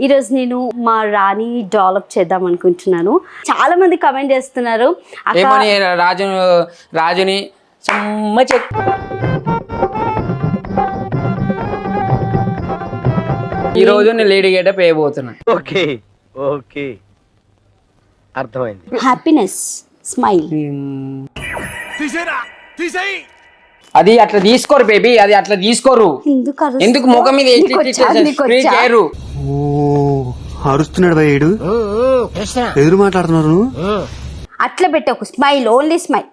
ఈరోజు నేను మా రాణి డెవలప్ చేద్దాం అనుకుంటున్నాను. చాలా మంది కమెంట్ చేస్తున్నారు ఏమని రాజు రాజుని చెక్ ఈ రోజు నేను లేడీ గేటప్ వేయబోతున్నా ఓకే ఓకే. అర్థమైంది. హ్యాపీనెస్ స్మైల్ అది అట్లా తీసుకోరు బేబీ అది అట్లా తీసుకోరు. ఎందుకు ముఖం మీద? చేయరు. అరుస్తున్నాడు ఎదురు మాట్లాడుతున్నారు అట్లా పెట్టే ఒక స్మైల్ ఓన్లీ స్మైల్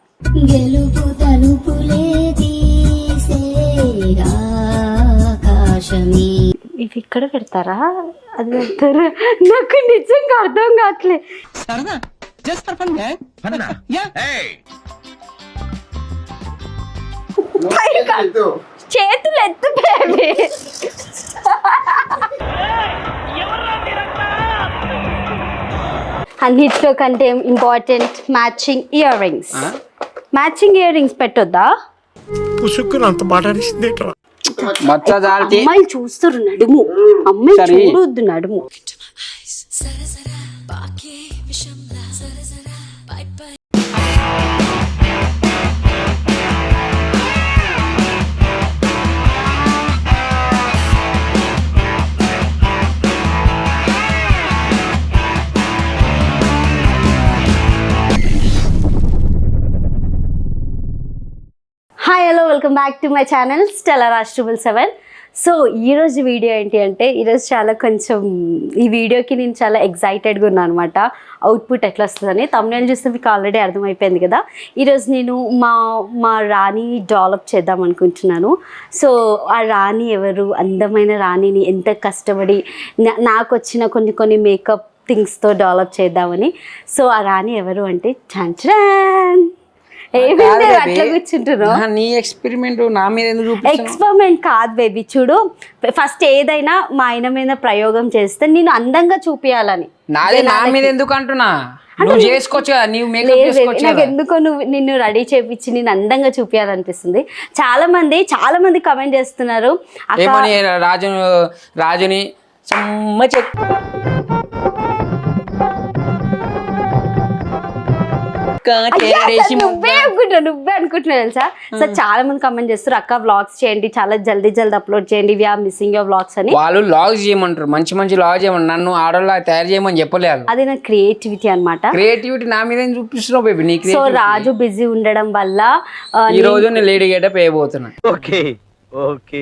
ఇవి ఇక్కడ పెడతారా? అది పెడతారా? నాకు నిజంగా అర్థం కావట్లే. పైగా చేతులు ఎత్తు బేబీ అన్నిట్లో కంటే important matching earrings matching earrings పెట్టొద్దా మచ్చ జాల్తి అమ్మాయిలు చూస్తారు నడుము. అమ్మాయి. చూడొద్దు నడుము. Welcome back to my channel Stella రాష్ట్రబుల్ సెవెన్ సో ఈరోజు వీడియో ఏంటి అంటే ఈరోజు చాలా కొంచెం ఈ వీడియోకి నేను చాలా ఎగ్జైటెడ్గా ఉన్నాను అనమాట అవుట్పుట్ ఎట్లా వస్తుందని తమిళ చూస్తే మీకు ఆల్రెడీ అర్థమైపోయింది కదా. ఈరోజు నేను మా మా రాణి డెవలప్ చేద్దాం అనుకుంటున్నాను. సో ఆ రాణి ఎవరు అందమైన రాణిని ఎంత కష్టపడి నా- నాకు వచ్చిన కొన్ని కొన్ని మేకప్ థింగ్స్తో డెవలప్ చేద్దామని. సో ఆ రాణి ఎవరు అంటే చాన్ అట్లా. కూర్చుంటున్నావు? నీ ఎక్స్పెరిమెంట్ నా మీద ఎందుకు ఎక్స్పెరిమెంట్ కాదు బేబీ చూడు. ఫస్ట్ ఏదైనా మా ఆయన మీద ప్రయోగం చేస్తే నేను అందంగా చూపించాలని నాది నా మీద ఎందుకు అంటున్నా? నువ్వు చేసుకోవచ్చు కదా నీవు మేకప్ చేసుకోవచ్చు నాకు ఎందుకో నువ్వు నిన్ను రెడీ చేపించి నేను అందంగా చూపించాలనిపిస్తుంది చాలా మంది చాలా మంది కమెంట్ చేస్తున్నారు ఏమని రాజు రాజుని సమ్మ చెక్ నువ్వే అనుకుంటున్నావు నువ్వే అనుకుంటున్నావు తెలుసా? సో చాలా మంది కమెంట్ చేస్తారు అక్క వ్లాగ్స్ చేయండి చాలా జల్దీ జల్దీ అప్లోడ్ చేయండి we are missing your vlogs అని. వాళ్ళు లాగ్స్ చేయమంటారు మంచి మంచి లాగ్ చేయమని నన్ను ఆడోళ్ళ తయారు చేయమని చెప్పలేదు అది నా క్రియేటివిటీ అన్నమాట. క్రియేటివిటీ నా మీద చూపిస్తున్నావు బేబీ నీ సో. రాజు బిజీ ఉండడం వల్ల ఈ రోజు నేను లేడీ గేటప్ వేయబోతున్నా. ఓకే ఓకే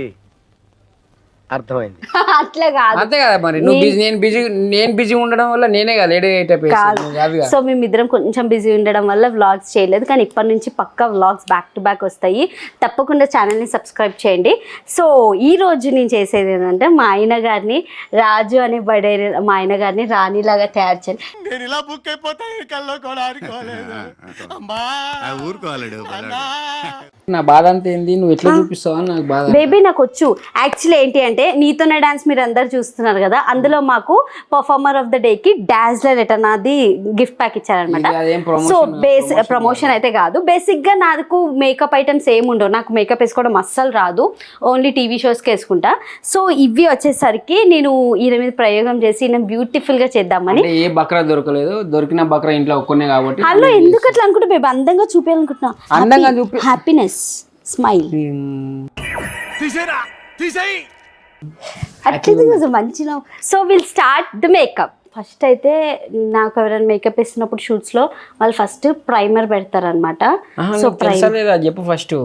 అర్థమైంది. అట్లా కాదు. అంతే కదా మరి. నువ్వు బిజీ నేను బిజీ నేను బిజీ ఉండడం వల్ల నేనే కదా. కాదు. కాదు సో మేమిద్దరం కొంచెం బిజీ ఉండడం వల్ల వ్లాగ్స్ చేయలేదు. కానీ ఇప్పటి నుంచి పక్కా వ్లాగ్స్ బ్యాక్ టు బ్యాక్ వస్తాయి. తప్పకుండా ఛానల్ని సబ్స్క్రైబ్ చేయండి. సో ఈ రోజు నేను చేసేది ఏంటంటే మా ఆయన గారిని రాజు అనే బడే మా ఆయన గారిని రాణిలాగా తయారు చేయాలి నా బాధ అంతా ఏంది? నువ్వు ఎట్లా చూపిస్తావు? నాకు బాధ. బేబీ నాకు వచ్చు. యాక్చువల్లీ ఏంటి అంటే నీతోనే డాన్స్ మీరు అందరు చూస్తున్నారు కదా అందులో మాకు పర్ఫార్మర్ ఆఫ్ ద డే కి డాన్స్లర్ రిటర్న్ అది గిఫ్ట్ ప్యాక్ ఇచ్చారనమాట సో బేస్ ప్రమోషన్ అయితే కాదు. బేసిక్గా నాకు మేకప్ ఐటమ్స్ ఏమి ఉండవు. నాకు మేకప్ వేసుకోవడం అస్సలు రాదు. ఓన్లీ టీవీ షోస్కి వేసుకుంటా. సో ఇవి వచ్చేసరికి నేను ఈయన మీద ప్రయోగం చేసి ఈయన బ్యూటిఫుల్గా చేద్దామని అంటే ఏ బక్రా దొరకలేదు. దొరికిన బక్రా ఇంట్లో ఒక్కనే కాబట్టి హలో ఎందుకు అట్లా అనుకుంటా బేబీ అందంగా చూపించాలనుకుంటున్నా అందంగా చూపి- హ్యాపీనెస్ స్మైల్ అట్లేదు కొంచెం మంచిగా so will start the makeup first అయితే నాకు ఎవరైనా మేకప్ వేసినప్పుడు షూట్స్లో వాళ్ళు ఫస్ట్ ప్రైమర్ పెడతారనమాట సో తెలుసా ప్రైమర్ చెప్పు ఫస్ట్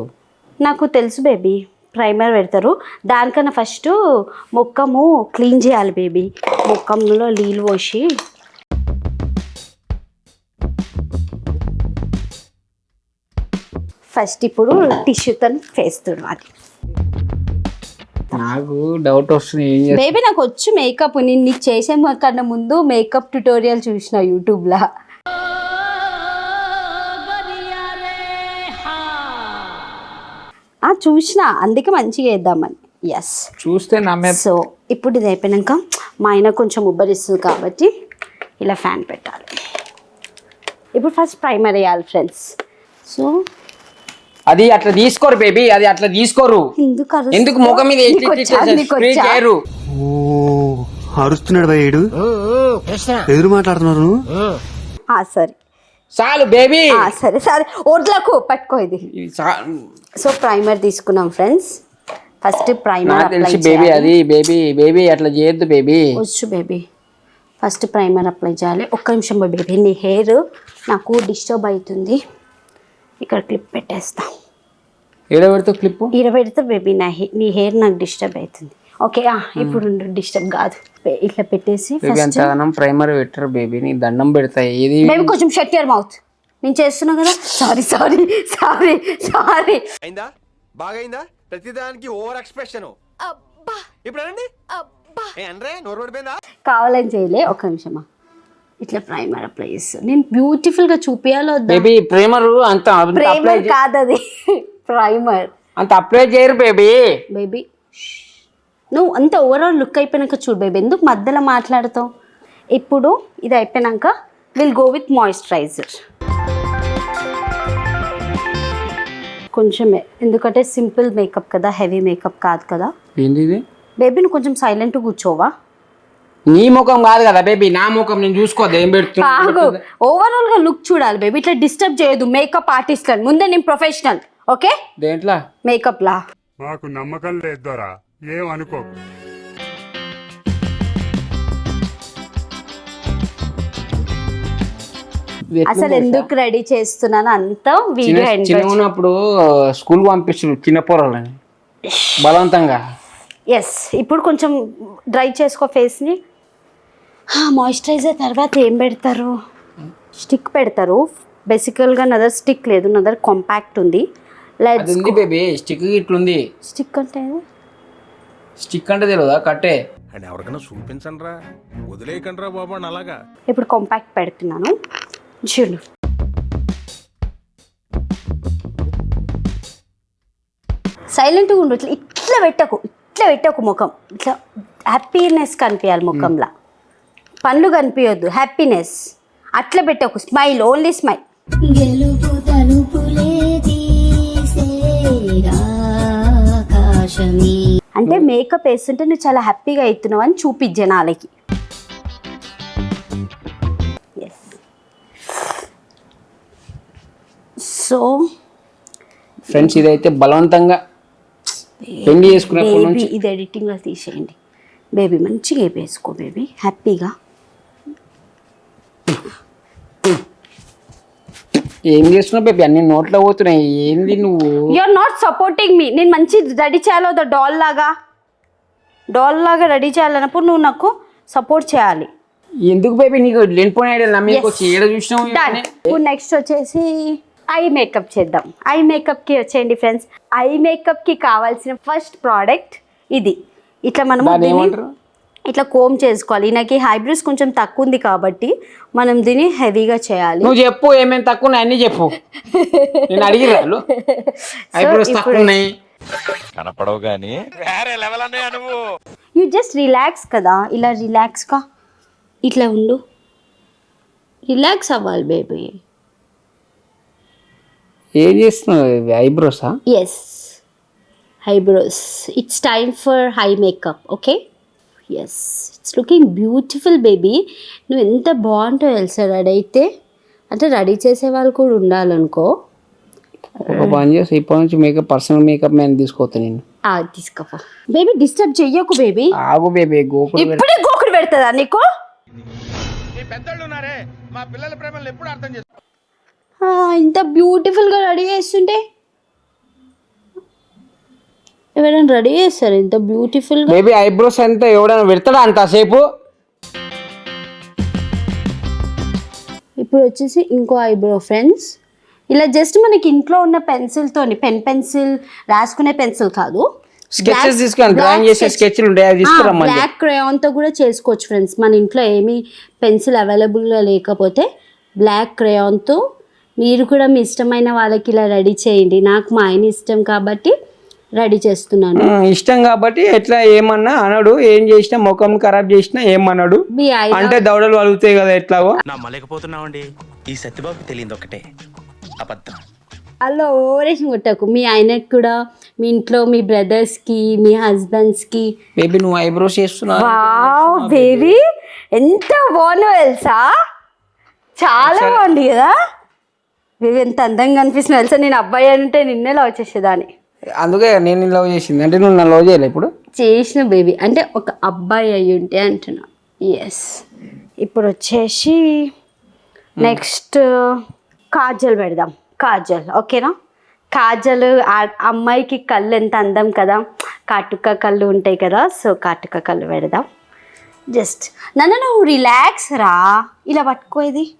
నాకు తెలుసు బేబీ ప్రైమర్ పెడతారు. దానికన్నా ఫస్ట్ మొక్కము క్లీన్ చేయాలి బేబీ మొక్కంలో నీళ్ళు పోసి. ఫస్ట్ ఇప్పుడు టిష్యూతో ఫేస్ తుడవాలి. నాకు డౌట్ వస్తుంది ఏం చేస్తా. బేబీ నాకు వచ్చు మేకప్ నేను నీకు చేసే కన్నా ముందు మేకప్ ట్యుటోరియల్ చూసిన యూట్యూబ్లో ఆ చూసిన. అందుకే మంచిగా వేద్దామని ఎస్ చూస్తే నా మీద సో ఇప్పుడు ఇది అయిపోయినాక మా ఆయన కొంచెం ఉబ్బరిస్తుంది కాబట్టి ఇలా ఫ్యాన్ పెట్టాలి. ఇప్పుడు ఫస్ట్ ప్రైమర్ వేయాలి ఫ్రెండ్స్ సో అది అట్లా తీసుకోరు బేబీ అది అట్లా తీసుకోరు. ఎందుకు ముఖం మీద స్ప్రే? చేయరు. అరుస్తున్నాడు భయ్యుడు ఎదురు మాట్లాడుతున్నారు నువ్వు? ఆ, సరే. చాలు బేబీ ఆ, సరే సరే. వడ్లకు పట్టుకో ఇది. సో ప్రైమర్ తీసుకున్నాం ఫ్రెండ్స్ ఫస్ట్ ప్రైమర్ తెలిసి బేబీ అది బేబీ బేబీ అట్లా చేయొద్దు బేబీ వచ్చు బేబీ ఫస్ట్ ప్రైమర్ అప్లై చేయాలి. ఒక్క నిమిషం బేబీ నీ హెయిర్ నాకు డిస్టర్బ్ అవుతుంది. ఇక్కడ క్లిప్ పెట్టేస్తా. పెడితే క్లిప్ ఇరవై పెడితే బేబీ నా హెయిర్ నీ హెయిర్ నాకు డిస్టర్బ్ అవుతుంది ఓకే ఆ, ఇప్పుడు డిస్టర్బ్ కాదు. ఇట్లా పెట్టేసి బేబీ అంతగానం ప్రైమర్ పెట్టరు బేబీ నీ దండం పెడతా. ఏది బేబీ కొంచెం షట్ యువర్ మౌత్ నేను చేస్తున్నా కదా? సారీ సారీ సారీ సారీ అయిందా? బాగైందా? ప్రతిదానికి ఓవర్ ఎక్స్ప్రెషన్. ఇప్పుడు అనండి. ఏ అనరే నోరు పడిపోయిందా? కావాలని చేయలే ఒక నిమిషమా ఇట్లా ప్రైమర్ అప్లై చేస్తాను నేను బ్యూటిఫుల్గా చూపించాలో బేబీ ప్రైమర్ అంత ప్రైమర్ కాదు అది ప్రైమర్. అంత అప్లై చేయరు బేబీ. బేబీ నువ్వు అంత ఓవరాల్ లుక్ అయిపోయినాక చూడు బేబీ ఎందుకు మధ్యలో మాట్లాడతావు? ఇప్పుడు ఇది అయిపోయినాక విల్ గో విత్ మాయిశ్చరైజర్ కొంచెమే ఎందుకంటే సింపుల్ మేకప్ కదా హెవీ మేకప్ కాదు కదా. బేబీ నువ్వు కొంచెం సైలెంట్ కూర్చోవా? నీ ముఖం కాదు కదా బేబీ నా ముఖం నేను చూసుకోవద్దు ఏం పెడుతున్నా ఓవరాల్గా లుక్ చూడాలి బేబీ ఇట్లా డిస్టర్బ్ చేయదు మేకప్ ఆర్టిస్ట్ అని ముందే నేను ప్రొఫెషనల్ ఓకే దేంట్లో? మేకప్ లా. మాకు నమ్మకం లేదు దొరా. ఏం అనుకో. అసలు ఎందుకు రెడీ చేస్తున్నాను అంతా వీడియో చిన్న ఉన్నప్పుడు స్కూల్ పంపిస్తారు చిన్న పోరాలని. బలవంతంగా. ఎస్ ఇప్పుడు కొంచెం డ్రై చేసుకో ఫేస్ని మాయిశ్చరైజర్ తర్వాత ఏం పెడతారు? స్టిక్ పెడతారు. బేసికల్గా నదర్ స్టిక్ లేదు నదర్ కాంపాక్ట్ ఉంది. అది లెట్స్ ఉంది బేబీ స్టిక్ ఇట్లుంది. స్టిక్ అంటే స్టిక్ అంటే తెలియదా కట్టే అని ఎవరికైనా చూపించండి రా వదిలేయకండి రా బాబు అని అలాగా. ఇప్పుడు కాంపాక్ట్ పెడుతున్నాను. చూడు. సైలెంట్గా ఉండు ఇట్లా ఇట్లా పెట్టకు ఇట్లా పెట్టకు ముఖం. ఇట్లా హ్యాపీనెస్ కనిపించాలి ముఖంలో. పళ్ళు కనిపించొద్దు హ్యాపీనెస్ అట్లా పెట్టకు స్మైల్ ఓన్లీ స్మైల్ అంటే మేకప్ వేస్తుంటే నువ్వు చాలా హ్యాపీగా అవుతున్నావు అని చూపి జనాలకి. ఎస్ సో ఫ్రెండ్స్ ఇదైతే బలవంతంగా పెళ్ళి ఇది ఎడిటింగ్లో తీసేయండి. బేబీ మంచిగా వేసుకో బేబీ హ్యాపీగా ఏం చేస్తున్నావు బేబీ అన్ని నోట్లో పోతున్నాయి. ఏంది నువ్వు? ఆర్ నాట్ సపోర్టింగ్ మీ నేను మంచి రెడీ చేయాలో డాల్ లాగా. డాల్ లాగా రెడీ చేయాలన్నప్పుడు నువ్వు నాకు సపోర్ట్ చేయాలి. ఎందుకు బేబీ నీకు లేనిపోయిన ఐడియా నా మీకు వచ్చి ఏడ చూసినావు? డన్ ఇవన్నీ? ఇప్పుడు నెక్స్ట్ వచ్చేసి ఐ మేకప్ చేద్దాం. ఐ మేకప్కి వచ్చేయండి ఫ్రెండ్స్ ఐ మేకప్కి కావాల్సిన ఫస్ట్ ప్రోడక్ట్ ఇది. ఇట్లా ఏమంటారు? ఇట్లా కోమ్ చేసుకోవాలి. ఈయనకి హైబ్రిడ్స్ కొంచెం తక్కువ ఉంది కాబట్టి మనం దీన్ని హెవీగా చేయాలి. నువ్వు చెప్పు ఏమేమి తక్కువ ఉన్నాయి అన్ని చెప్పు. నేను అడిగిరా వాళ్ళు? ఐబ్రోస్ తక్కువ ఉన్నాయి కనపడవు గాని. వేరే లెవెల్ నువ్వు. యూ జస్ట్ రిలాక్స్ కదా. ఇలా రిలాక్స్గా ఇట్లా ఉండు. రిలాక్స్ అవ్వాలి బేబీ ఏం చేస్తున్నావు ఐబ్రోసా? Yes eyebrows it's time for high makeup okay yes it's looking beautiful baby నువ్వు ఎంత బాగుంటావు తెలుసా రెడీ అయితే? అంటే రెడీ చేసే వాళ్ళు కూడా ఉండాలనుకో. ఒక పని చేసి ఇప్పటి నుంచి మేకప్ పర్సనల్ మేకప్ మ్యాన్ తీసుకోవద్దు నేను ఆ, తీసుకోపో. బేబీ డిస్టర్బ్ చెయ్యకు బేబీ ఆగు బేబీ గోకుడు ఇప్పుడే గోకుడు పెడతాదా నీకు? ఈ పెద్దోళ్ళు ఉన్నారే మా పిల్లల ప్రేమలు ఎప్పుడు అర్థం చేస్తారు ఆ, ఇంత బ్యూటిఫుల్గా రెడీ చేస్తుంటే ఎవరైనా రెడీ చేస్తారు ఇంత బ్యూటిఫుల్గా బేబీ ఐబ్రోస్ అంతా ఎవడైనా పెడతాడా అంత సేపు? ఇప్పుడు వచ్చేసి ఇంకో ఐబ్రో ఫ్రెండ్స్ ఇలా జస్ట్ మనకి ఇంట్లో ఉన్న పెన్సిల్తోని పెన్ పెన్సిల్ రాసుకునే పెన్సిల్ కాదు. స్కెచెస్ తీసుకొని డ్రాయింగ్ చేసే స్కెచ్లు ఉంటాయి అవి తీసుకురమ్మని బ్లాక్ క్రేయాన్తో కూడా చేసుకోవచ్చు ఫ్రెండ్స్ మన ఇంట్లో ఏమీ పెన్సిల్ అవైలబుల్గా లేకపోతే బ్లాక్ క్రేయాన్తో మీరు కూడా మీ ఇష్టమైన వాళ్ళకి ఇలా రెడీ చేయండి. నాకు మా ఆయన ఇష్టం కాబట్టి రెడీ చేస్తున్నాను. ఇష్టం కాబట్టి ఎట్లా ఏమన్నా అనడు ఏం చేసినా ముఖం ఖరాబ్ చేసినా ఏమన్నాడు అంటే దవడలు వలుగుతాయి కదా ఎట్లాగో. నమ్మలేకపోతున్నామండి ఈ సత్యబాబుకి తెలియదు ఒకటే. అబద్ధం. అలా ఓవరేషన్ కొట్టకు. మీ ఆయనకి కూడా మీ ఇంట్లో మీ బ్రదర్స్కి మీ హస్బెండ్స్కి. బేబీ నువ్వు ఐబ్రోస్ చేస్తున్నావు. వావ్ బేబీ ఎంత బాగుందో తెలుసా? చాలా బాగుంది కదా? బేబీ ఎంత అందంగా అనిపిస్తుంది. తెలుసా? నేను అబ్బాయి అంటే నిన్నే లవ్ చేసేదాన్ని. అందుకే నేను లవ్ చేసింది. అంటే నువ్వు నన్ను లవ్ చేయలే ఇప్పుడు? చేసిన బేబీ. అంటే ఒక అబ్బాయి అయి ఉంటే అంటున్నా. ఎస్ ఇప్పుడు వచ్చేసి నెక్స్ట్ కాజల్ పెడదాం. కాజల్ ఓకేనా? కాజల్ ఆ- అమ్మాయికి కళ్ళు ఎంత అందం కదా? కాటుక కళ్ళు ఉంటాయి కదా సో కాటుక కళ్ళు పెడదాం. జస్ట్ నన్ను నువ్వు రిలాక్స్ రా. ఇలా పట్టుకో ఇది.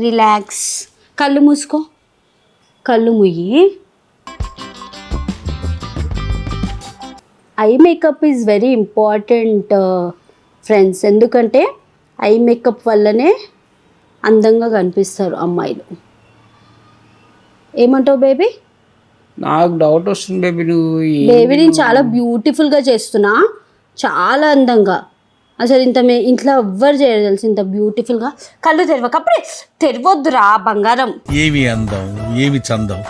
రిలాక్స్ కళ్ళు మూసుకో. కళ్ళు ముయ్యి eye makeup is very important friends. ఎందుకంటే ఐ మేకప్ వల్లనే అందంగా కనిపిస్తారు అమ్మాయిలు. ఏమంటావు బేబీ? నాకు డౌట్ వస్తుంది బేబీ నువ్వు ఈ- బేబీ నేను చాలా బ్యూటిఫుల్గా చేస్తున్నా. చాలా అందంగా. అసలు ఇంత మే ఇంట్లో ఎవ్వరు చేయరు తెలుసు ఇంత బ్యూటిఫుల్గా? కళ్ళు తెరవక అప్పుడే తెరవద్దురా బంగారం. ఏమి అందం ఏమి చందం.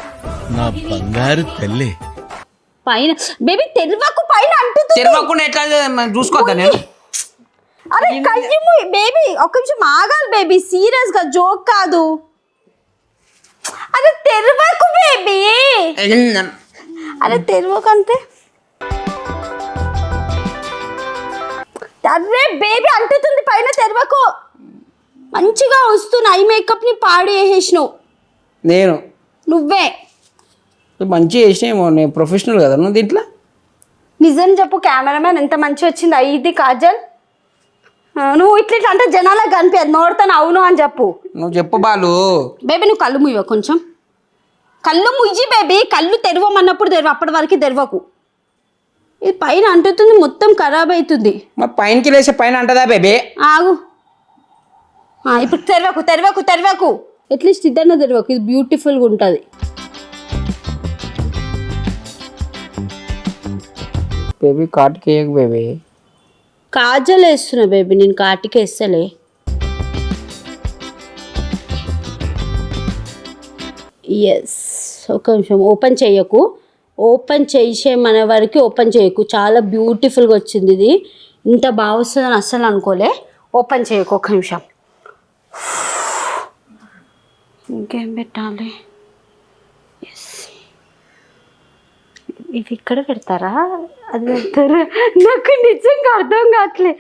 నా బంగారు తల్లి. పైన. బేబీ తెరవకు పైన అంటుంది తెరవకుండా ఎట్లా మనం చూసుకోవద్దా నేను? అరే మూయి బేబీ ఒక్క నిమిషం ఆగాలి బేబీ సీరియస్గా జోక్ కాదు. అరే తెరవకు బేబీ అరే తెరవకు అంతే అరే బేబీ అంటుతుంది పైన తెరవకు. మంచిగా వస్తున్న. ఐ మేకప్ని పాడు చేసేసినావు. నేను? నువ్వే. మంచిగా చేసినేమో నేను ప్రొఫెషనల్ కదా నువ్వు దీంట్లో? నిజం చెప్పు కెమెరామ్యాన్ ఎంత మంచి వచ్చింది అయ్యిది కాజల్? నువ్వు ఇట్లా ఇట్లా అంటే జనాలకు కనిపించదు నోడతాను అవును అని చెప్పు. నువ్వు చెప్పు బాలు. బేబీ నువ్వు కళ్ళు ముయ్యవ కొంచెం? కళ్ళు ముయ్యి బేబీ కళ్ళు తెరవమన్నప్పుడు తెరవ అప్పటి వరకు తెరవకు. ఇది పైన అంటుతుంది మొత్తం ఖరాబ్ అవుతుంది మరి పైనకి లేసే పైన అంటదా బేబీ? ఆగు. ఇప్పుడు తెరవకు తెరవకు తెరవకు. అట్లీస్ట్ ఇద్దరిన తెరవకు ఇది బ్యూటిఫుల్గా ఉంటుంది. బేబీ కాటుకి వేయకు బేబీ. కాజల్ వేస్తున్నా బేబీ నేను కాటికి వేస్తలే ఎస్ ఒక నిమిషం ఓపెన్ చేయకు ఓపెన్ చేసే మన వరకు ఓపెన్ చేయకు. చాలా బ్యూటిఫుల్గా వచ్చింది ఇది. ఇంత బాగా వస్తుందని అస్సలు అనుకోలే. ఓపెన్ చేయకు ఒక నిమిషం. ఇంకేం పెట్టాలి? ఇవి ఇక్కడ పెడతారా? అది పెడతారా. నాకు నిజంగా అర్థం కావట్లే.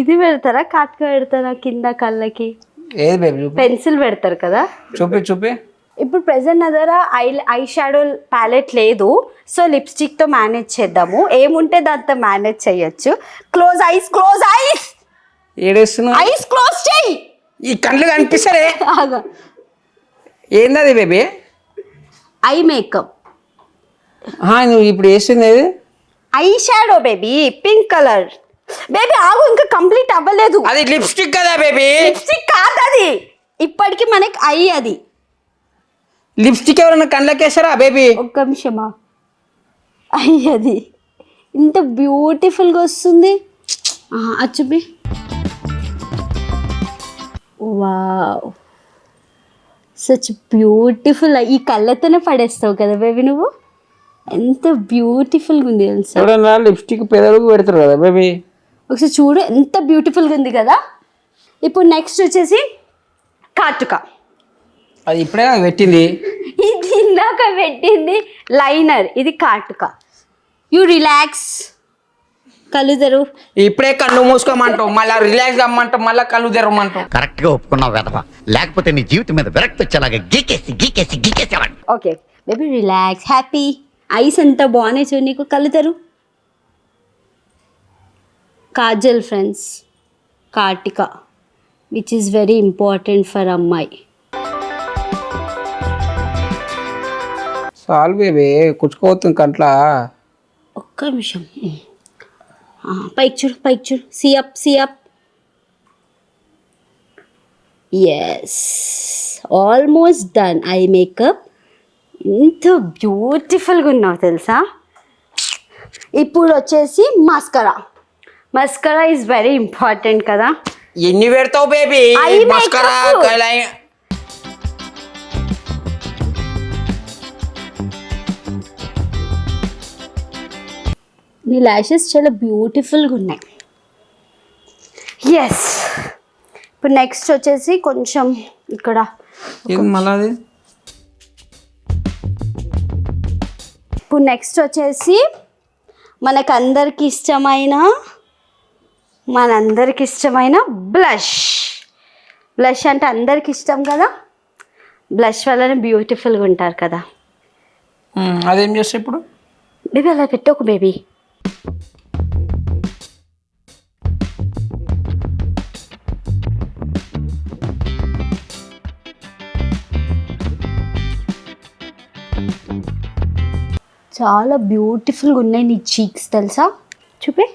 ఇది పెడతారా? కాటుక పెడతారా? కింద కళ్ళకి? ఏది బేబీ చూపి. పెన్సిల్ పెడతారు కదా? చూపి చూపి. ఇప్పుడు ప్రెసెంట్ నా దగ్గర ఐ ఐ షాడో ప్యాలెట్ లేదు సో లిప్స్టిక్తో మేనేజ్ చేద్దాము. ఏముంటే దాంతో మేనేజ్ చేయొచ్చు. క్లోజ్ ఐస్ క్లోజ్ ఐస్ ఏడేస్తున్నావు? ఐస్ క్లోజ్ చేయి! ఈ కళ్ళు కనిపిస్తారే ఏందది బేబీ ఐ మేకప్. నువ్వు ఇప్పుడు వేస్తుంది ఏది? Eye shadow baby pink colour. Baby ఆగు ఇంకా కంప్లీట్ అవ్వలేదు. అది లిప్స్టిక్ కదా బేబీ? లిప్స్టిక్ కాదు అది ఇప్పటికి మనకి ఐ అది. లిప్స్టిక్ ఎవరైనా కళ్ళకేసారా బేబీ? ఒక్క నిమిషమా. ఐ అది. ఇంత బ్యూటిఫుల్గా వస్తుంది. చూపి వావ్. సచ్ బ్యూటిఫుల్ ఈ కళ్ళతోనే పడేస్తావు కదా బేబీ నువ్వు? ఎంత బ్యూటిఫుల్గా ఉంది తెలుసా? లిప్స్టిక్ పెదవులకు పెడతారు కదా బేబీ ఒకసారి చూడు ఎంత బ్యూటిఫుల్గా ఉంది కదా? ఇప్పుడు నెక్స్ట్ వచ్చేసి కాటుక. అది ఇప్పుడే నాకు పెట్టింది. ఇది ఇందాక పెట్టింది లైనర్ ఇది కాటుక. యూ రిలాక్స్ కళ్ళు తెరు ఇప్పుడే కళ్ళు మూసుకోమంటావు మళ్ళీ రిలాక్స్ కమ్మంటావు మళ్ళీ కళ్ళు తెరవమంటావు. కరెక్ట్గా ఒప్పుకున్నావు వెధవ. లేకపోతే నీ జీవితం మీద విరక్తి వచ్చేలాగా గీకేసి గీకేసి గీకేసేవాడిని okay baby relax happy eyes ఎంత బాగున్నాయి చూడు నీకు కళ్ళు తెరు kajal friends కార్టిక which is very important for అమ్మాయి. చాలు బేబీ కుచ్చుకోవస్తుంది కంట్ల ఒక్క నిమిషం. పైకి చూడు పైకి చూడు. See up see up yes almost done eye makeup ఎంత బ్యూటిఫుల్గా ఉన్నావు తెలుసా? ఇప్పుడు వచ్చేసి mascara mascara is very important కదా. ఎన్ని పెడతావు బేబీ మస్కరా నీ ల్యాషెస్ చాలా బ్యూటిఫుల్గా ఉన్నాయి. ఎస్ ఇప్పుడు నెక్స్ట్ వచ్చేసి కొంచెం ఇక్కడ మళ్ళీ ఇప్పుడు నెక్స్ట్ వచ్చేసి మనకందరికి ఇష్టమైన మనందరికి ఇష్టమైన బ్లష్ బ్లష్ అంటే అందరికి ఇష్టం కదా? బ్లష్ వల్లనే బ్యూటిఫుల్గా ఉంటారు కదా. అదేం చేస్తా ఇప్పుడు? బేబీ అలా పెట్టు బేబీ చాలా బ్యూటిఫుల్గా ఉన్నాయి నీ చీక్స్ తెలుసా? చూపి.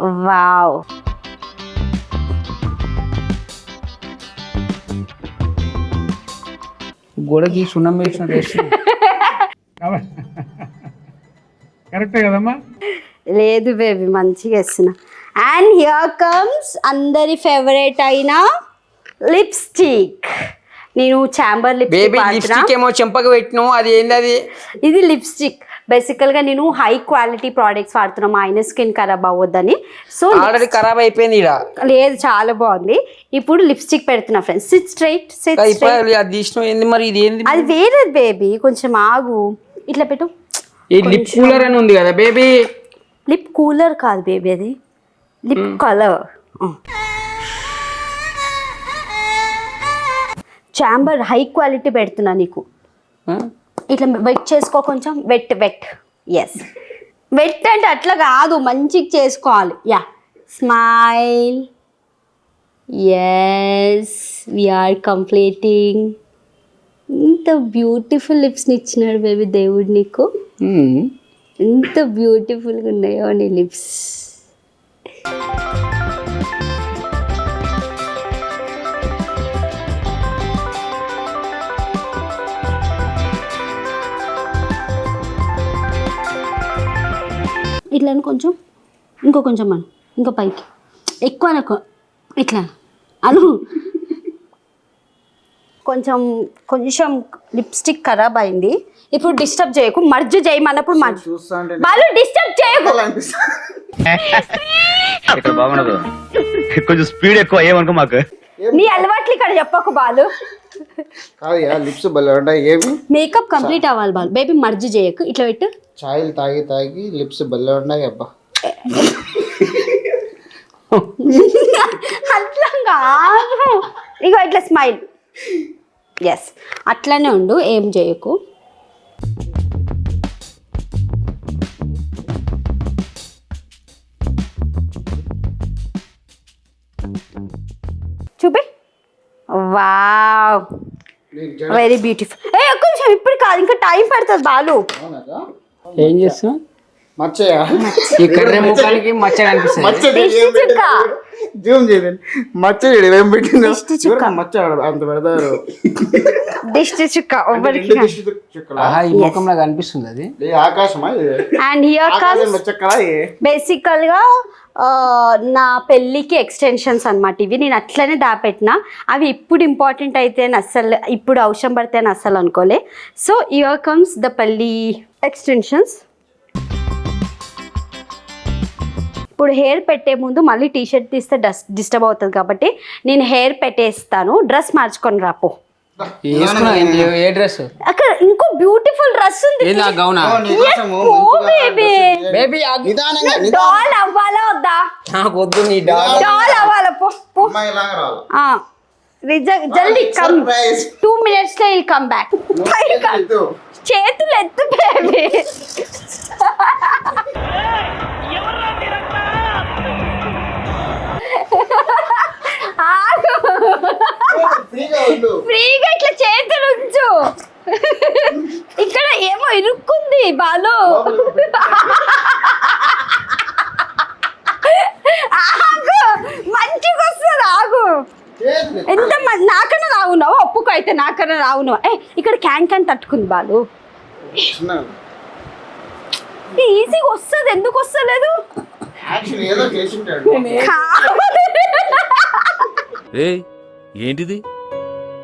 వావ్. గోడకి సున్నం వేస్తుంది కరెక్టే కదమ్మా? లేదు బేబీ మంచిగా వేస్తున్నా. అండ్ హియర్ కమ్స్ అందరి ఫేవరెట్ అయిన లిప్స్టిక్ నేను చాంబర్ లిప్స్టిక్ ఏమో చెంపకి పెట్టినావు అది ఏంది అది ఇది లిప్స్టిక్ బేసికల్గా నేను హై క్వాలిటీ ప్రోడక్ట్స్ వాడుతున్నా. మా ఆయన స్కిన్ ఖరాబ్ అవ్వద్దని. సో ఆల్రెడీ ఖరాబ్ అయిపోయింది లేదు చాలా బాగుంది. ఇప్పుడు లిప్స్టిక్ పెడుతున్నా ఫ్రెండ్స్ సిట్ స్ట్రైట్ సిట్ మరి? ఇది ఏంది అది వేరే బేబీ కొంచెం ఆగు. ఇట్లా పెట్టు. ఈ లిప్ కూలర్ అని ఉంది కదా బేబీ లిప్ కూలర్ కాదు బేబీ అది. Lip colour Chambor high quality పెడుతున్నా నీకు. ఇట్లా వెట్ చేసుకో కొంచెం వెట్ వెట్. ఎస్ వెట్ అంటే అట్లా కాదు మంచిగా చేసుకోవాలి. Yeah smile as we're completing ఇంత బ్యూటిఫుల్ లిప్స్ని ఇచ్చినాడు బేబీ దేవుడు నీకు. ఎంత బ్యూటిఫుల్గా ఉన్నాయో నీ లిప్స్ ఇట్లా అను కొంచెం ఇంకో కొంచెం అను ఇంకో పైకి. ఎక్కువ అనుకో ఇట్లా. అను కొంచెం కొంచెం లిప్స్టిక్ ఖరాబ్ అయింది. ఇప్పుడు డిస్టర్బ్ చేయకు మర్జ్ చేయమన్నప్పుడు మర్జ్. వాళ్ళు డిస్టర్బ్ చేయకు. ఇక్కడ బాగుండదు. కొంచెం స్పీడ్ ఎక్కువ ఏమనుకో మాకు. నీ అలవాట్లు ఇక్కడ చెప్పకు బాలు. కాదు లిప్స్ ఏమి? మేకప్ కంప్లీట్ అవ్వాలి బాలు. బేబీ మర్జ్ చేయకు. ఇట్లా పెట్టు. ఛాయలు తాగి తాగి లిప్స్ భలే ఉన్నాయి అబ్బా. అట్లా కాదు ఇగో ఇట్లా స్మైల్. ఎస్ అట్లానే ఉండు. ఏం చేయకు. వావ్. వెరీ బ్యూటిఫుల్ ఏ ఒక్క నిమిషం ఇప్పుడు కాదు ఇంకా టైం పడుతుంది బాలు. ఏం చేస్తున్నావు? మచ్చయా? ఈ కర్రె ముఖానికి మచ్చ కనిపిస్తుంది. మచ్చ దిష్టి చుక్క. జూమ్ చేయండి. మచ్చ చూడు ఏం పెట్టిందో? దిష్టి చుక్క. ఎవరన్నా మచ్చ ఆడ- అంత పెడతారు? దిష్టి చుక్క ఎవరికి రెండు దిష్టి చుక్కలా? ఆహా ఈ ముఖంలో కనిపిస్తుంది అది. ఆకాశమా అండ్ హియర్ కమ్స్ ఏ బేసికల్గా నా పెళ్ళికి ఎక్స్టెన్షన్స్ అనమాట ఇవి. నేను అట్లనే దాపెట్టిన. అవి ఇప్పుడు ఇంపార్టెంట్ అయితే అస్సలు ఇప్పుడు అవసరం పడితే అని అస్సలు అనుకోలే. సో ఇయర్ కమ్స్ ద పెళ్ళి ఎక్స్టెన్షన్స్ ఇప్పుడు హెయిర్ పెట్టే ముందు మళ్ళీ టీషర్ట్ తీస్తే డస్ట్ డిస్టర్బ్ అవుతుంది కాబట్టి నేను హెయిర్ పెట్టేస్తాను. డ్రెస్ మార్చుకొని రాపో ఏ డ్రెస్ అక్కడ ఇంకో బ్యూటిఫుల్ డ్రెస్ ఉంది. ఏంది ఆ గౌనా? నీకోసము ఓ మంచిగా బేబీ బేబీ నిదానంగా డాల్ అవ్వాలా వద్దా? నాకు వద్దు నీ డాగ్ డాల్ అవ్వాలా? పో పో. అమ్మాయి లాగా రావాలి ఆ, నిజ- జల్దీ కమ్. టూ మినిట్స్లో విల్ కమ్ బ్యాక్. చేతులు ఎత్తు బేబీ ఫ్రీగా ఇట్లా చేతులు ఉంచు. ఇక్కడ ఏమో ఇరుక్కుంది బాలు. ఆగు మంచిగా వస్తుంది ఆగు. ఎంత మ- నాకన్నా రావున్నావు ఒప్పుకో అయితే నాకన్నా రావున్నావు ఏ ఇక్కడ క్యాన్ క్యాన్ తట్టుకుంది బాలు. ఈజీగా వస్తుంది ఎందుకు వస్తలేదు? ఏంటిది?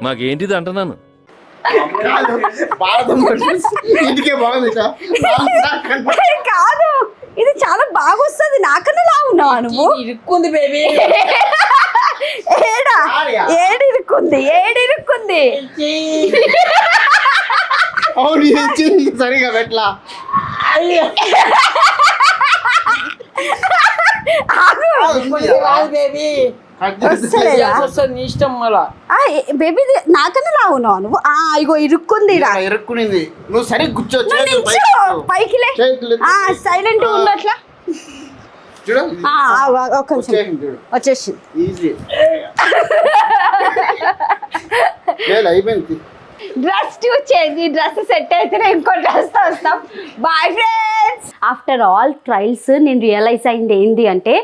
మాకేంటిది అంటున్నాను? కాదు భారతం ఇంటికే బాగుంది సార్ కాదు. బాగా వస్తుంది నాకన్నా లావు ఉన్నావా నువ్వు? ఇరుక్కుంది బేబీ ఏడా? ఏడు ఇరుక్కుంది ఏడు ఇరుక్కుంది అవును ఇది సరిగా పెట్లా ఆగు. రాదు బేబీ వస్తలేదా? నీ ఇష్టం మళ్ళా? బేబీ ఇది నాకన్నా లావు నువ్వు. ఆ ఇగో ఇరుక్కుంది ఇరుక్కునింది. నువ్వు సరిగ్గా కూర్చో పైకి లే. సైలెంట్ ఉండట్లా నిమిషం. వచ్చేసింది ఈజీ అయిపోయింది. డ్రెస్ చూస్ చేయండి డ్రెస్ సెట్ అయితేనే ఇంకో డ్రెస్ వస్తాం. Boy friends after all trials నేను రియలైజ్ అయింది ఏంటి అంటే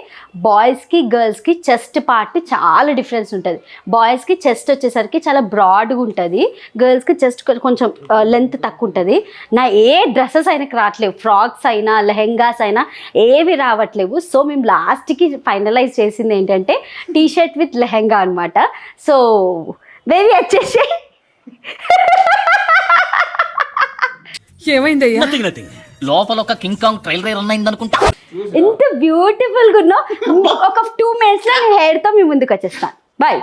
బాయ్స్కి గర్ల్స్కి చెస్ట్ పార్ట్ చాలా డిఫరెన్స్ ఉంటుంది. బాయ్స్కి చెస్ట్ వచ్చేసరికి చాలా బ్రాడ్గా ఉంటుంది. గర్ల్స్కి చెస్ట్ కొంచెం లెంత్ తక్కువ ఉంటుంది. నా ఏ డ్రెస్సెస్ అయినా రావట్లేవు. ఫ్రాక్స్ అయినా లెహెంగాస్ అయినా ఏవి రావట్లేవు. సో మేము లాస్ట్కి ఫైనలైజ్ చేసింది ఏంటంటే టీ షర్ట్ విత్ లెహెంగా అనమాట సో బేబీ వచ్చేసి నథింగ్ నథింగ్ లోపల ఒక కింగ్ కాంగ్ ట్రైలర్ రన్ అయింది అనుకుంటా. ఎంత బ్యూటిఫుల్గా ఉన్నావు. ఒక టూ మినిట్స్లో హెయిర్తో మీ ముందుకు వచ్చేస్తాను బాయ్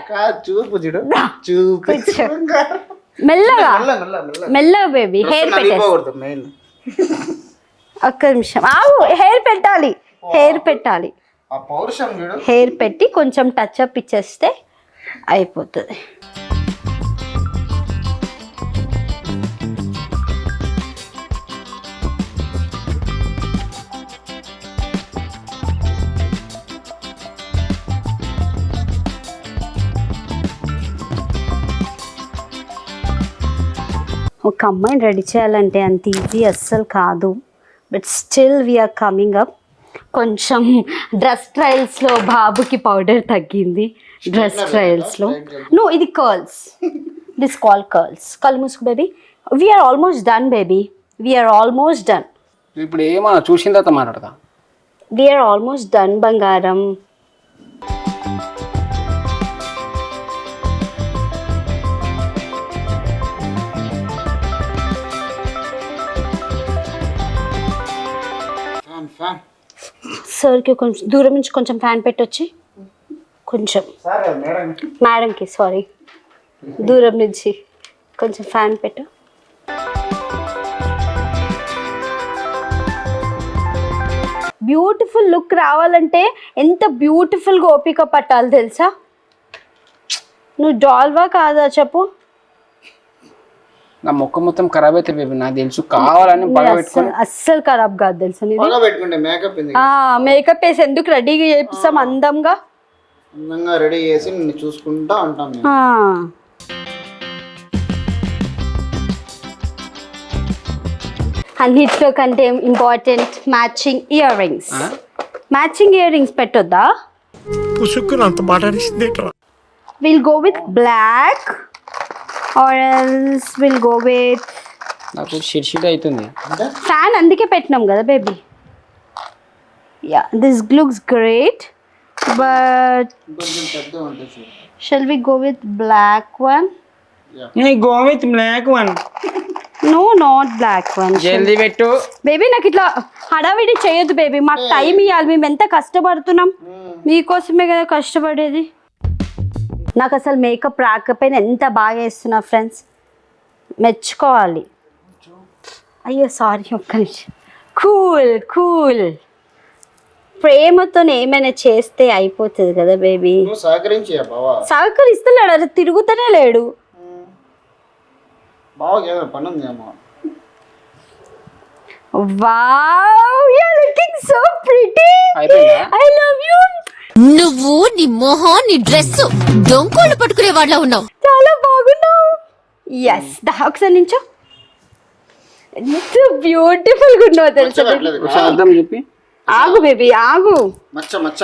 చూపు చూడు. చూపు. మెల్లగా. మెల్ల మెల్ల మెల్ల మెల్లగా బేబీ హెయిర్ పెట్టేసి ఒక్క నిమిషం. ఆగు. హెయిర్ పెట్టాలి. హెయిర్ పెట్టాలి. ఆ పౌరుషం చూడు. హెయిర్ పెట్టి కొంచెం టచ్ అప్ ఇచ్చేస్తే అయిపోతుంది. ఒక అమ్మాయిని రెడీ చేయాలంటే అంత ఈజీ అస్సలు కాదు. But still we're coming up కొంచెం డ్రెస్ ట్రయల్స్లో బాబుకి పౌడర్ తగ్గింది. డ్రెస్ ట్రయల్స్లో. నో ఇది కర్ల్స్ దిస్ కాల్ కర్ల్స్ కళ్ళు మూసుకు baby we are almost done baby we are almost done ఇప్పుడు ఏమన్నా చూసిన తర్వాత మాట్లాడతా వీఆర్ ఆల్మోస్ట్ డన్ బంగారం. సార్కి కొంచెం దూరం నుంచి కొంచెం ఫ్యాన్ పెట్టొచ్చి కొంచెం మేడంకి సారీ. దూరం నుంచి కొంచెం ఫ్యాన్ పెట్టు. బ్యూటిఫుల్ లుక్ రావాలంటే ఎంత బ్యూటిఫుల్గా ఓపిక పట్టాలి తెలుసా? నువ్వు డాల్వా కాదా చెప్పు? నా మొక్క మొత్తం ఖరాబ్ బేబీ నాకు తెలుసు కావాలని అస్సలు ఖరాబ్ కాదు తెలుసా మేకప్ వేసి ఎందుకు రెడీగా చేపిస్తాం అందంగా? అందంగా రెడీ చేసి నిన్ను చూసుకుంటా ఉంటాం. అన్నిట్లో కంటే important matching earrings matching earrings పెట్టొద్దా అంత మాట్లాడేసింది will go with black or else will go with నాకు షిట్ షిట్ అవుతుంది. ఫ్యాన్ అందుకే పెట్టినాం కదా baby yeah this looks great but shall we go with black one go with black one no not black one జల్దీ పెట్టు. Baby నాకు ఇట్లా హడావిడి చేయొద్దు బేబీ మాకు టైం ఇవ్వాలి మేము ఎంత కష్టపడుతున్నాం? మీకోసమే కదా కష్టపడేది. నాకు అసలు మేకప్ రాకపోయినా ఎంత బాగా వేస్తున్నా ఫ్రెండ్స్ మెచ్చుకోవాలి. అయ్యో సారీ ఒక్క నిమిషం. కూల్ కూల్ ప్రేమతో ఏమైనా చేస్తే అయిపోతుంది కదా బేబీ సహకరిస్తలేడు అరే తిరుగుతూనే లేడు. Wow you looking so pretty I love you నువ్వు నీ మొహం నీ డ్రెస్ దొంకోళ్ళు పట్టుకునే వాళ్ళ ఉన్నావు. చాలా బాగున్నావు. ఎస్ దా ఒకసారి నించో. ఎంత బ్యూటిఫుల్గా ఉన్నావు తెలుసా అర్థం చెప్పి. ఆగు బేబీ ఆగు. మచ్చ మచ్చ.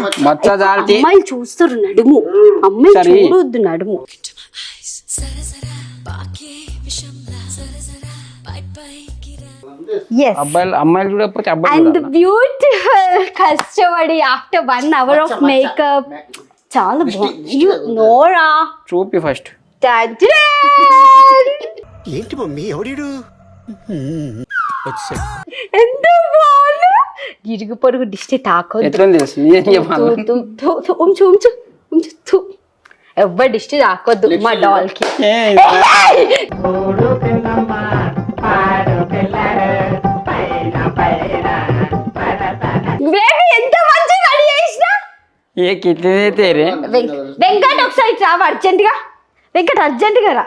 మచ్చ మచ్చ జాల్తి అమ్మాయిలు చూస్తారు నడుము. అమ్మాయిలు సరే. చూడొద్దు నడుము. ఎస్ అబ్బాయిలు అమ్మాయిలు చూడకపోతే అండ్ అబ్బాయిలు బ్యూటిఫుల్ కష్టపడి after one hour of makeup చాలా బాగుంది నోరా చూపి ఫస్ట్ ఏంటి మమ్మీ? ఎవడీడు ఎంత బాగుంది ఇరుగు పొరుగు దిష్టి తాకొద్దు. ఎట్లా తెలుసు? నేను చెప్పాలి? తు, తు, తు, తు, ఉంచు ఉంచు ఉంచు తు. ఎవ్వరి దిష్టి తాకొద్దు మా డాల్కి. ఏ కిట్లనే తేరే. వెంకట్ ఒకసారి రావు అర్జెంటుగా వెంకట్ అర్జెంటుగా రా.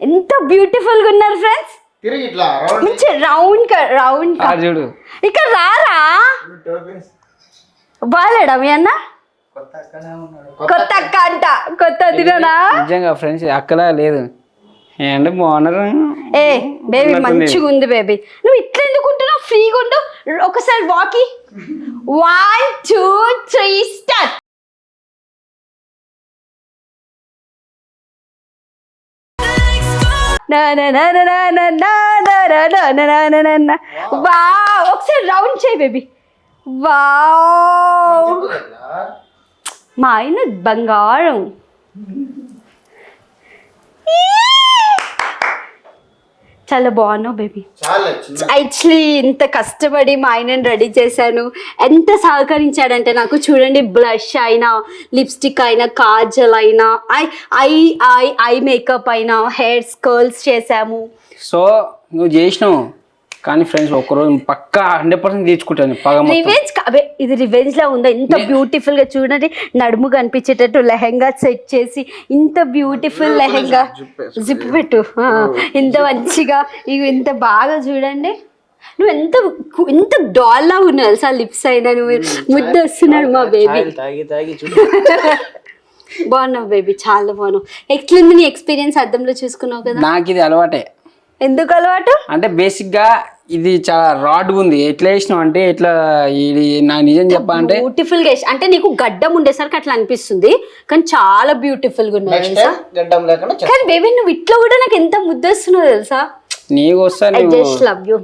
ఎంత బ్యూటిఫుల్గా ఉన్నారు ఫ్రెండ్స్ తిరిగి ఇట్లా మంచి రౌండ్ రౌండ్ చూడు. ఇక్కడ రారా? బాగాలేడా మీ అన్న? కొత్త అక్క అంట. కొత్త దిననా నిజంగా ఫ్రెండ్స్ అక్కలా లేదు. ఏంటంటే బాగున్నారు? ఏ బేబీ. మంచిగా ఉంది బేబీ నువ్వు ఇట్లా ఎందుకు ఉంటున్నావు? ఫ్రీగా ఉండు ఒకసారి వాకి వన్ టూ త్రీ స్టార్ట్ వా ఒకసారి రౌండ్ చేయి బేబీ వా మా ఆయన బంగారం చాలా బాగున్నావు బేబీ చాలా చిన్న యాక్చువల్లీ ఇంత కష్టపడి మా ఆయనని రెడీ చేశాను. ఎంత సహకరించాడంటే నాకు చూడండి బ్లష్ అయినా లిప్స్టిక్ అయినా కాజల్ అయినా eye eye eye eye makeup అయినా హెయిర్స్ కర్ల్స్ చేసాము సో నువ్వు చేసినావు. కానీ ఫ్రెండ్స్ ఒక్కరోజు పక్కా హండ్రెడ్ పర్సెంట్ తీర్చుకుంటాను పగ మొత్తం. రివెంజ్ అబే ఇది రివెంజ్ లా ఉందా? ఇంత బ్యూటిఫుల్గా చూడండి నడుము కనిపించేటట్టు లెహెంగా సెట్ చేసి ఇంత బ్యూటిఫుల్ లెహెంగా జిప్ పెట్టు. ఇంత మంచిగా ఇవి ఇంత బాగా చూడండి. నువ్వు ఎంత ఎంత డాల్ లా ఉన్నావు తెలుసా? లిప్స్ అయినా నువ్వు. ముద్ద వస్తున్నాడు మా బేబీ తాగి తాగి బాగున్నావు బేబీ చాలా బాగున్నావు. ఎట్లుంది నీ ఎక్స్పీరియన్స్ అద్దంలో చూసుకున్నావు కదా? నాకు ఇది అలవాటే. ఎందుకు అలవాటు? అంటే బేసిక్గా ఇది చాలా రాడ్ ఉంది. ఎట్లా వేసినావు అంటే ఎట్లా ఇది నా నిజం చెప్పాలంటే బ్యూటిఫుల్గా అంటే నీకు గడ్డం ఉండేసరికి అట్లా అనిపిస్తుంది. కానీ చాలా బ్యూటిఫుల్గా ఉన్నావు నెక్స్ట్ తెలుసా? టైం గడ్డం లేకుండా చేస్తా. కానీ బేబీ నువ్వు ఇట్లా కూడా నాకు ఎంత ముద్దొస్తున్నావు తెలుసా? నీకు వస్తా ఐ జస్ట్ లవ్ యూ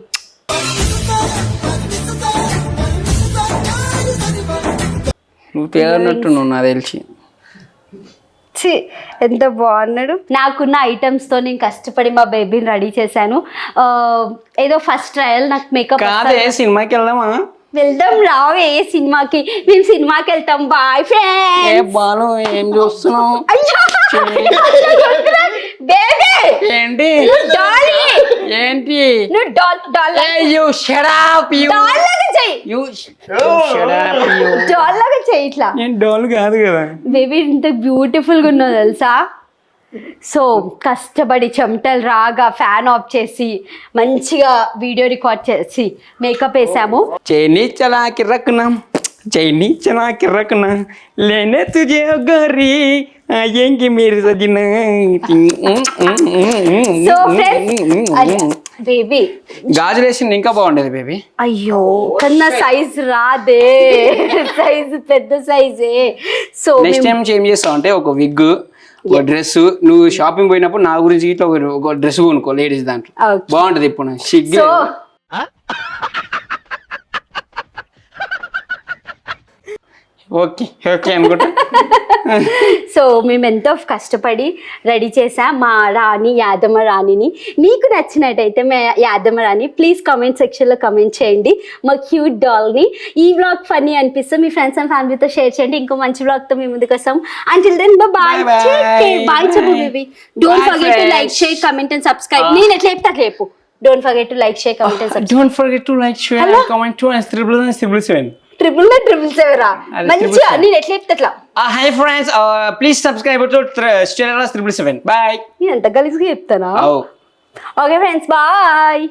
నువ్వు పేరున్నట్టు నువ్వు నాకు తెలిసి. ఎంత బాగున్నాడు. నాకున్న ఐటమ్స్తో నేను కష్టపడి మా బేబీని రెడీ చేశాను. ఆ, ఏదో ఫస్ట్ ట్రయల్ నాకు మేకప్ కాదే సినిమాకి వెళ్దామా వెళ్దాం రావే సినిమాకి? మేము సినిమాకి వెళ్తాం బాయ్ ఏ ఫ్రెండ్ బాలు ఏం చూస్తున్నావు? ఏంటి? ఏంటి? డాల్ డాల్ డాల్ ఇట్లా. డాల్ కాదు ఇంత బ్యూటిఫుల్గా ఉన్నావు తెలుసా? సో కష్టపడి చెమటలు రాగా ఫ్యాన్ ఆఫ్ చేసి మంచిగా వీడియో రికార్డ్ చేసి మేకప్ వేసాము. చైనీ చలాకి రక్నా చైనీ చలాకి రక్నా లేనే తుజే గరీ ఏంకి మీరు సజిన సో ఫ్రెండ్స్ ఇంకా బాగుండేది బేబీ. అయ్యో కన్నా సైజ్ రాదే. సైజ్ పెద్ద సైజే. సో నెక్స్ట్ టైం ఏం చేస్తావు అంటే ఒక విగ్ ఒక డ్రెస్ నువ్వు షాపింగ్ పోయినప్పుడు నా గురించి ఇట్లా ఒక డ్రెస్ కొనుక్కో లేడీస్ దాంట్లో. బాగుంటది ఇప్పుడు ఓకే ఓకే అనుకుంటా. సో మేము ఎంతో కష్టపడి రెడీ చేసాం మా రాణి యాదమ్మ రాణిని. మీకు నచ్చినట్టయితే మా యాదమ్మ రాణి ప్లీజ్ కామెంట్ సెక్షన్లో కమెంట్ చేయండి. మా క్యూట్ డాల్ని. ఈ వ్లాగ్ ఫన్నీ అనిపిస్తే మీ ఫ్రెండ్స్ అండ్ ఫ్యామిలీతో షేర్ చేయండి. ఇంకో మంచి వ్లాగ్తో మీ ముందుకు వస్తాం. Until then bye. బాయ్ చెప్పు baby don't forget to like. Share comment and subscribe నేను ఎట్లా చెప్తా చెప్పు. Don't forget to like share comment and subscribe don't forget to like share? Comment to and triple triple seven triple triple seven రా. మంచిగా. నేను ఎట్లా చెప్తా అట్లా. Hi friends please subscribe to stellaras triple seven bye నేను ఎంత గలీజ్గా చెప్తానా? Okay friends bye